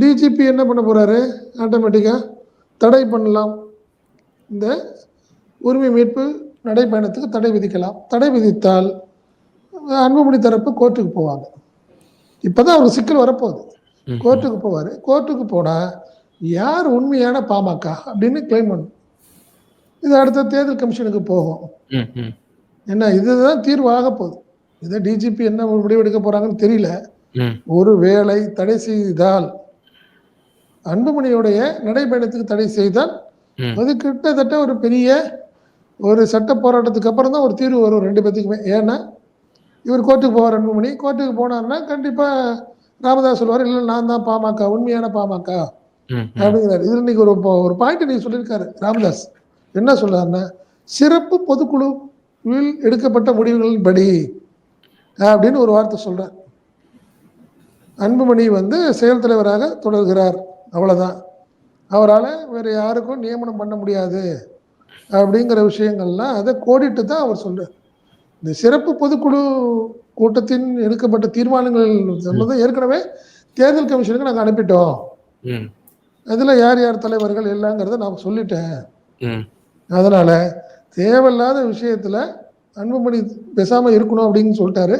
DGP என்ன பண்ண போறாரு? ஆட்டோமேட்டிக்காக தடை பண்ணலாம். இந்த உரிமை மீட்பு நடைப்பயணத்துக்கு தடை விதிக்கலாம். தடை விதித்தால் அன்புமணி தரப்பு கோர்ட்டுக்கு போவாங்க. இப்போதான் அவருக்கு சிக்கல் வரப்போகுது. கோர்ட்டுக்கு போவார். கோர்ட்டுக்கு போனால் யார் உண்மையான பாமக அப்படின்னு கிளைம் பண்ணும் இது அடுத்த தேர்தல் கமிஷனுக்கு போகும். என்ன இதுதான் தீர்வு ஆக போகுது. இதை டிஜிபி என்ன முடிவெடுக்க போறாங்கன்னு தெரியல. ஒரு வேளை தடை செய்தால் அன்புமணியுடைய நடைபயணத்துக்கு தடை செய்தால். அது கிட்டத்தட்ட ஒரு பெரிய ஒரு சட்ட போராட்டத்துக்கு அப்புறம் தான் ஒரு தீர்வு வரும் ரெண்டு பேத்துக்குமே. ஏன்னா இவர் கோர்ட்டுக்கு போவார் அன்புமணி. கோர்ட்டுக்கு போனார்னா கண்டிப்பா ராமதாஸ் சொல்லுவார் இல்லை நான் தான் பாமக உண்மையான பாமக. அப்படிங்கிறாரு. இதுல இன்னைக்கு ஒரு ஒரு பாயிண்ட் நீங்க சொல்லியிருக்காரு ராமதாஸ். என்ன சொல்றாருன்னா சிறப்பு பொதுக்குழுவில் எடுக்கப்பட்ட முடிவுகளின்படி அப்படின்னு ஒரு வார்த்தை சொல்றார். அன்புமணி வந்து செயல் தலைவராக தொடர்கிறார். அவ்வளவுதான். அவரால் வேற யாருக்கும் நியமனம் பண்ண முடியாது. அப்படிங்கிற விஷயங்கள்லாம் அதை கோடிட்டு தான் அவர் சொல்றார். இந்த சிறப்பு பொதுக்குழு கூட்டத்தின் எடுக்கப்பட்ட தீர்மானங்கள் சம்பந்தம் ஏற்கனவே தேர்தல் கமிஷனுக்கு நாங்கள் அனுப்பிட்டோம். ம், அதுல யார் யார் தலைவர்கள் எல்லாங்கிறத நான் சொல்லிட்டேன். ம். அதனால தேவையில்லாத விஷயத்துல அன்புமணி பேசாம இருக்கணும் அப்படின்னு சொல்லிட்டாரு.